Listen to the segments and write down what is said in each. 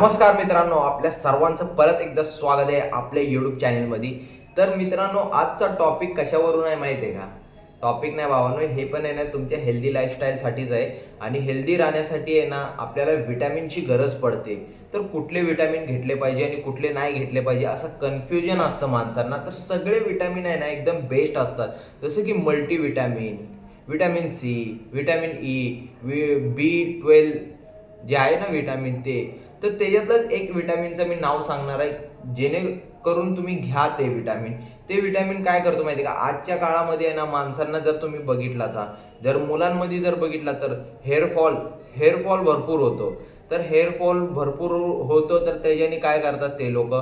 नमस्कार मित्रांनो आपल्या सर्वांचं परत एकदा स्वागत आहे आपल्या युट्यूब चॅनलमध्ये तर मित्रांनो आजचा टॉपिक कशावरून आहे माहिती आहे का? टॉपिक नाही भावानो हे पण आहे ना तुमच्या हेल्दी लाईफस्टाईलसाठीच आहे. आणि हेल्दी राहण्यासाठी आहे ना आपल्याला व्हिटॅमिनची गरज पडते. तर कुठले विटॅमिन घेतले पाहिजे आणि कुठले नाही घेतले पाहिजे असं कन्फ्युजन असतं माणसांना. तर सगळे विटॅमिन आहे ना एकदम बेस्ट असतात. जसं की multi vitamin C vitamin E वि बी ट्वेल्व जे आहे ना विटॅमिन ते. तर त्याच्यातलंच एक विटॅमिनचं मी नाव सांगणार आहे. जेणेकरून तुम्ही घ्या ते विटॅमिन ते विटॅमिन काय करतो माहिती का? आजच्या काळामध्ये आहे ना माणसांना जर तुम्ही बघितलाचा जर मुलांमध्ये जर बघितला तर हेअरफॉल हेअरफॉल भरपूर होतो. तर हेअरफॉल भरपूर होतो तर त्याच्याने काय करतात ते लोक?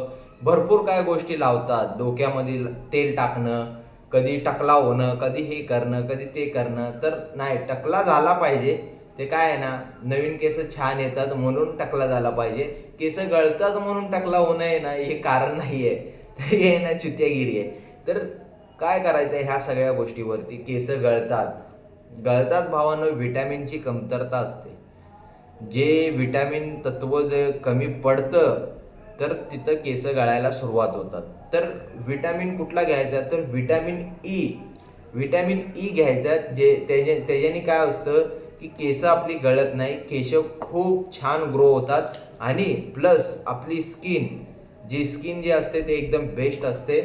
भरपूर काय गोष्टी लावतात. डोक्यामध्ये तेल टाकणं कधी टकला होणं कधी हे करणं कधी ते करणं. तर नाही टकला झाला पाहिजे. ते काय आहे ना नवीन केस छान येतात म्हणून टकला झाला पाहिजे. केस गळतात म्हणून टकला होणं आहे ना हे कारण नाही आहे. तर हे आहे ना चुत्यागिरी आहे. तर काय करायचं आहे ह्या सगळ्या गोष्टीवरती? केस गळतात. गळतात भावानं विटॅमिनची कमतरता असते. जे विटॅमिन तत्व जे कमी पडतं तर तिथं केस गळायला सुरुवात होतात. तर विटॅमिन कुठला घ्यायचा? तर विटॅमिन ई. विटॅमिन ई घ्यायचा जे त्याच्या त्याच्याने काय असतं की केस आपली गळत नाही केस खूप छान ग्रो होतात आणि प्लस आपली स्किन जी स्किन जी असते ते एकदम बेस्ट असते.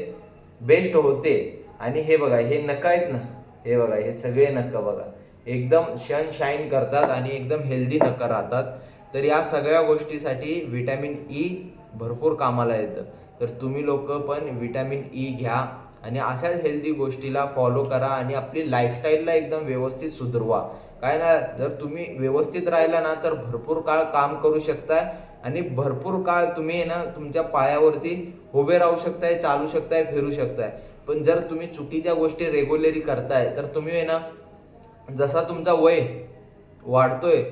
बेस्ट होते. आणि हे बघा हे नका आहेत ना? हे बघा हे सगळे नका बघा. एकदम शन शाईन करतात आणि एकदम हेल्दी नकर राहतात. तर या सगळ्या गोष्टीसाठी विटॅमिन ई भरपूर कामाला येतं. तर तुम्ही लोक पण विटॅमिन ई घ्या आणि अशाच हेल्दी गोष्टीला फॉलो करा आणि आपली लाईफस्टाईलला एकदम व्यवस्थित सुधरवा. काय ना जर तुम्ही व्यवस्थित राहिला ना तर भरपूर काळ काम करू शकताय आणि भरपूर काळ तुम्ही आहे ना तुमच्या पायावरती उभे राहू शकताय चालू शकताय फिरू शकताय. पण जर तुम्ही चुकीच्या गोष्टी रेग्युलरी करताय तर तुम्ही आहे ना जसा तुमचा वय वाढतोय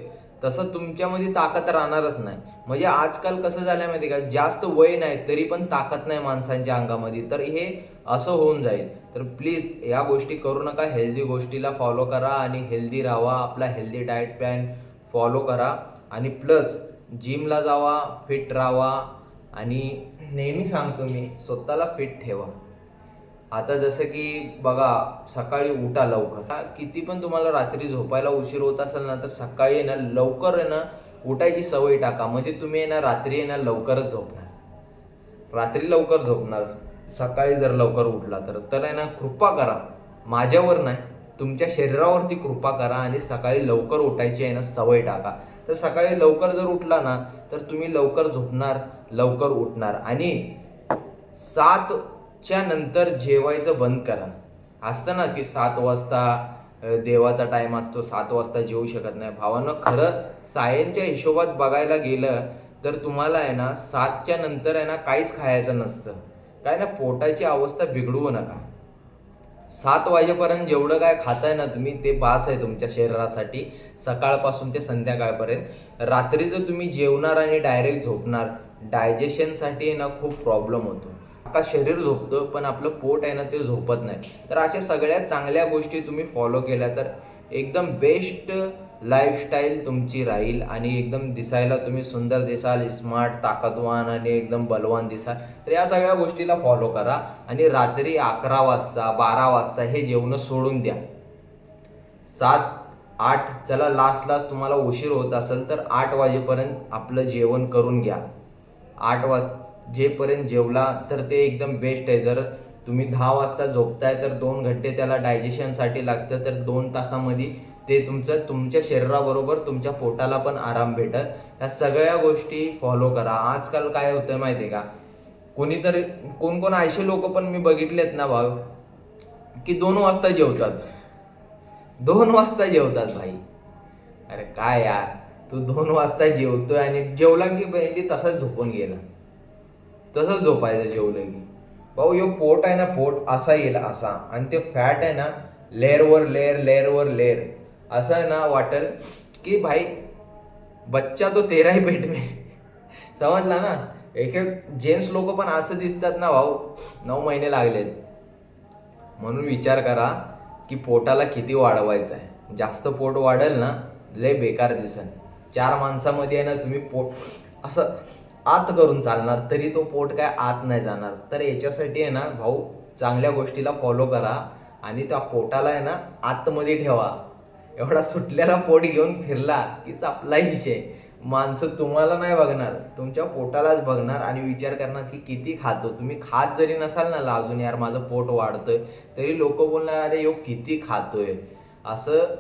तसं तुमच्यामध्ये ताकद राहणारच नाही. म्हणजे आजकाल कसं झालं माहिती का? जास्त वय नाही तरी पण ताकद नाही माणसांच्या अंगामध्ये. तर हे असं होऊन जाईल. तर प्लीज या गोष्टी करू नका. हेल्दी गोष्टीला फॉलो करा आणि हेल्दी राहा. आपला हेल्दी डाएट प्लॅन फॉलो करा. आणि प्लस जिमला जावा फिट राहा. आणि नेहमी सांगतो मी स्वतःला फिट ठेवा. आता जसं की बघा सकाळी उठा लवकर. किती पण तुम्हाला रात्री झोपायला उशीर होत असेल ना तर सकाळी आहे ना लवकर आहे ना उठायची सवय टाका. म्हणजे तुम्ही आहे ना रात्री आहे ना लवकरच झोपणार. रात्री लवकर झोपणार. सकाळी जर लवकर उठला तर तर आहे ना कृपा करा. माझ्यावर नाही तुमच्या शरीरावरती कृपा करा आणि सकाळी लवकर उठायची आहे ना सवय टाका. तर सकाळी लवकर जर उठला ना तर तुम्ही लवकर झोपणार लवकर उठणार. आणि सात च्या नंतर जेवायचं बंद करा. असतं ना की सात वाजता देवाचा टाइम असतो सात वाजता जेवू शकत नाही. भावानं खरं सायनच्या हिशोबात बघायला गेलं तर तुम्हाला आहे ना सातच्या नंतर आहे ना काहीच खायचं नसतं. काय ना पोटाची अवस्था बिघडवू नका. सात वाजेपर्यंत जेवढं काय खाताय ना तुम्ही ते बास आहे तुमच्या शरीरासाठी सकाळपासून ते संध्याकाळपर्यंत. रात्री जर तुम्ही जेवणार आणि डायरेक्ट झोपणार डायजेशनसाठी आहे ना खूप प्रॉब्लेम होतो. आता शरीर झोपतं पण आपलं पोट आहे ना ते झोपत नाही. तर अशा सगळ्या चांगल्या गोष्टी तुम्ही फॉलो केल्या तर एकदम बेस्ट लाईफस्टाईल तुमची राहील आणि एकदम दिसायला तुम्ही सुंदर दिसाल स्मार्ट ताकदवान आणि एकदम बलवान दिसाल. तर या सगळ्या गोष्टीला फॉलो करा आणि रात्री अकरा वाजता बारा वाजता हे जेवणं सोडून द्या. सात आठ चला लास्ट लास्ट तुम्हाला उशीर होत असेल तर आठ वाजेपर्यंत आपलं जेवण करून घ्या. आठ वाज जेपर्यंत जेवला तर ते एकदम बेस्ट आहे. जर तुम्ही दहा वाजता झोपताय तर दोन घंटे त्याला डायजेशनसाठी लागतं तर दोन तासामध्ये ते तुमचं तुमच्या शरीराबरोबर तुमच्या पोटाला पण आराम भेटत या सगळ्या गोष्टी फॉलो करा. आजकाल काय होतं माहिती आहे का? कोणीतरी कोण कोण असे लोक पण मी बघितलेत ना भाऊ की दोन वाजता जेवतात. दोन वाजता जेवतात भाई. अरे काय यार तू दोन वाजता जेवतोय आणि जेवला की बहिणी तसाच झोपून गेला. तसंच झोपायचं जेवलं की. भाऊ यो पोट आहे ना पोट असा येईल असा. आणि ते फॅट आहे ना लेअरवर लेअर लेअरवर लेअर. असं आहे ना वाटेल की भाई बच्चा तो तेराही पेट में. समजला ना? एक एक जेंट्स लोक पण असं दिसतात ना भाऊ नऊ महिने लागलेत. म्हणून विचार करा की पोटाला किती वाढवायचं आहे. जास्त पोट वाढेल ना लय बेकार दिसन चार माणसामध्ये आहे ना तुम्ही पोट असं आत करून चालणार तरी तो पोट काय आत नाही जाणार. तर याच्यासाठी आहे ना भाऊ चांगल्या गोष्टीला फॉलो करा आणि त्या पोटाला आहे ना आतमध्ये ठेवा. एवढा सुटलेला पोट घेऊन फिरला की आपला विषय. माणसं तुम्हाला नाही बघणार तुमच्या पोटालाच बघणार आणि विचार करणार की किती खातो. तुम्ही खात जरी नसाल ना लाजून यार माझं पोट वाढतंय तरी लोक बोलणार अरे यो किती खातोय. असं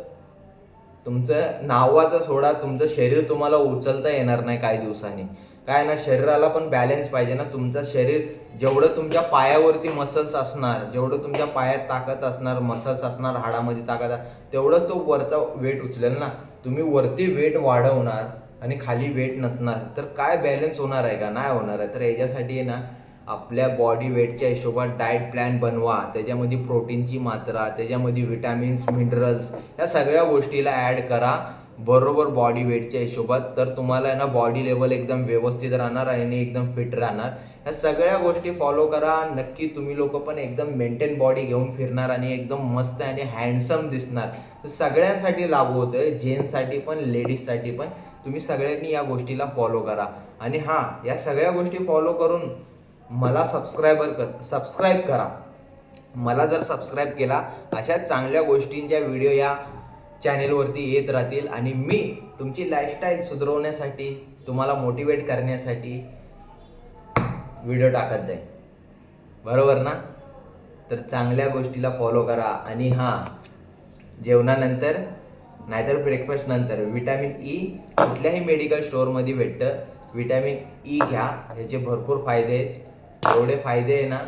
तुमचं नावाचं सोडा तुमचं शरीर तुम्हाला उचलता येणार नाही काही दिवसांनी. काय ना शरीराला पण बॅलन्स पाहिजे ना. तुमचं शरीर जेवढं तुमच्या पायावरती मसल्स असणार जेवढं तुमच्या पायात ताकद असणार मसल्स असणार हाडामध्ये ताकद तेवढंच तो वरचा वेट उचलेल ना. तुम्ही वरती वेट वाढवणार आणि खाली वेट नसणार तर काय बॅलन्स होणार आहे का? नाही होणार आहे. तर याच्यासाठी आहे ना आपल्या बॉडी वेटच्या हिशोबात डाएट प्लॅन बनवा. त्याच्यामध्ये प्रोटीनची मात्रा त्याच्यामध्ये विटॅमिन्स मिनरल्स या सगळ्या गोष्टीला ॲड करा. बरोबर बॉडी वेटच्या हिशोबात. तर तुम्हाला आहे ना बॉडी लेवल एकदम व्यवस्थित राहणार आणि एकदम फिट राहणार. या सगळ्या गोष्टी फॉलो करा. नक्की तुम्ही लोक पण एकदम मेंटेन बॉडी घेऊन फिरणार आणि एकदम मस्त आणि हँडसम दिसणार. सगळ्यांसाठी लागू होतंय. जेंट्ससाठी पण लेडीजसाठी पण. तुम्ही सगळ्यांनी या गोष्टीला फॉलो करा. आणि हां या सगळ्या गोष्टी फॉलो करून मला सबस्क्रायबर कर सबस्क्राईब करा. मला जर सबस्क्राईब केला अशा चांगल्या गोष्टींच्या व्हिडिओ या चॅनेलवरती येत राहतील आणि मी तुमची लाईफस्टाईल सुधारवण्यासाठी तुम्हाला मोटिवेट करण्यासाठी व्हिडिओ टाकत जाईल बरोबर ना? तर चांगल्या गोष्टीला फॉलो करा आणि हां जेवणानंतर नाहीतर ब्रेकफास्ट नंतर विटॅमिन ई e कुठल्याही मेडिकल स्टोअरमध्ये भेटतं. विटॅमिन ई e घ्या ह्याचे भरपूर फायदे आहेत. जेवढे फायदे आहे ना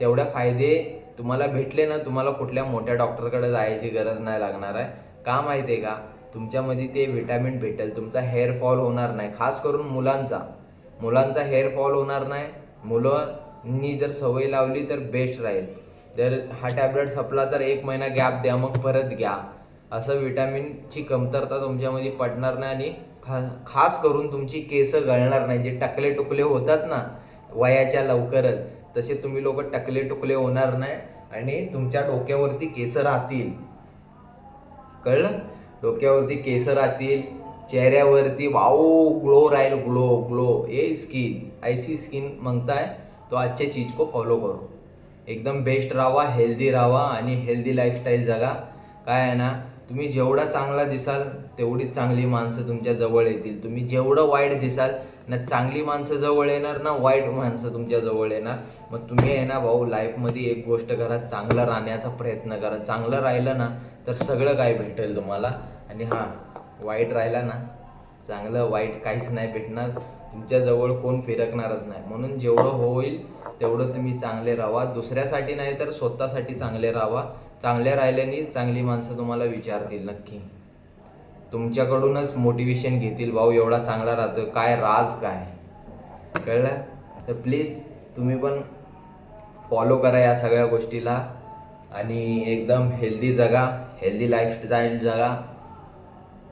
तेवढे फायदे तुम्हाला भेटले ना तुम्हाला कुठल्या मोठ्या डॉक्टरकडे जायची गरज नाही लागणार आहे. का माहिती आहे का? तुमच्यामध्ये ते विटॅमिन भेटेल. तुमचा हेअर फॉल होणार नाही. खास करून मुलांचा. मुलांचा हेअर फॉल होणार नाही. मुलांनी जर सवय लावली तर बेस्ट राहील. जर हा टॅबलेट संपला तर एक महिना गॅप द्या मग परत घ्या. असं विटॅमिनची कमतरता तुमच्यामध्ये पडणार नाही आणि खा खास करून तुमची केस गळणार नाही. जे टकले टुकले होतात ना वयाच्या लवकरच तसे तुम्ही लोक टकले टुकले होणार नाही आणि तुमच्या डोक्यावरती केस राहतील. कळलं? डोक्यावरती केस राहतील चेहऱ्यावरती वाओ ग्लो राहील ग्लो ग्लो. ए स्किन ऐसी स्किन मागताय तो आजच्या चीज को फॉलो करो. एकदम बेस्ट राहा हेल्दी राहा आणि हेल्दी लाईफस्टाईल जगा. काय आहे ना तुम्ही जेवढा चांगला दिसाल तेवढीच चांगली माणसं तुमच्या जवळ येतील. तुम्ही जेवढं वाईट दिसाल ना चांगली माणसं जवळ येणार ना वाईट माणसं तुमच्या जवळ येणार. मग तुम्ही आहे ना भाऊ लाईफमध्ये एक गोष्ट करा चांगलं राहण्याचा प्रयत्न करा. चांगलं राहिलं ना तर सगळं काय भेटेल तुम्हाला. आणि हां वाईट राहिला ना चांगलं वाईट काहीच नाही भेटणार. तुमच्याजवळ कोण फिरकणारच नाही. म्हणून जेवढं होईल तेवढं तुम्ही चांगले राहा. दुसऱ्यासाठी नाही तर स्वतःसाठी चांगले राहा. चांगले राहिल्याने चांगली माणसं तुम्हाला विचारतील नक्की. तुमच्याकडूनच मोटिवेशन घेतील. भाऊ एवढा चांगला राहतोय. काय राज काय? कळलं? तर प्लीज तुम्ही पण फॉलो करा या सगळ्या गोष्टीला. आणि एकदम हेल्दी जगा हेल्दी लाईफस्टाईल जगा.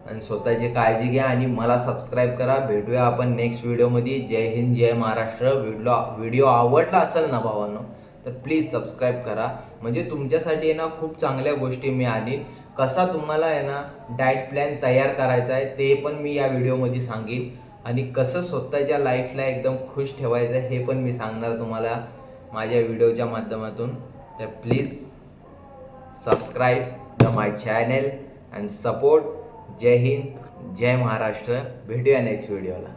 आणि स्वतःची काळजी घ्या आणि मला सबस्क्राईब करा. भेटूया आपण नेक्स्ट व्हिडिओमध्ये जय हिंद जय महाराष्ट्र. व्हिडिओ व्हिडिओ आवडला असेल ना भावांनो तर प्लीज सबस्क्राईब करा. म्हणजे तुमच्यासाठी आहे ना खूप चांगल्या गोष्टी मी आणीन. कसा तुम्हाला आहे ना डाएट प्लॅन तयार करायचा आहे ते पण मी या व्हिडिओमध्ये सांगेन. आणि कसं स्वतःच्या लाईफला एकदम खुश ठेवायचं आहे हे पण मी सांगणार तुम्हाला. माझ्या व्हिडिओच्या माध्यमातून तर please subscribe the my channel and support जय हिंद जय महाराष्ट्र. भेटूया नेक्स्ट व्हिडिओला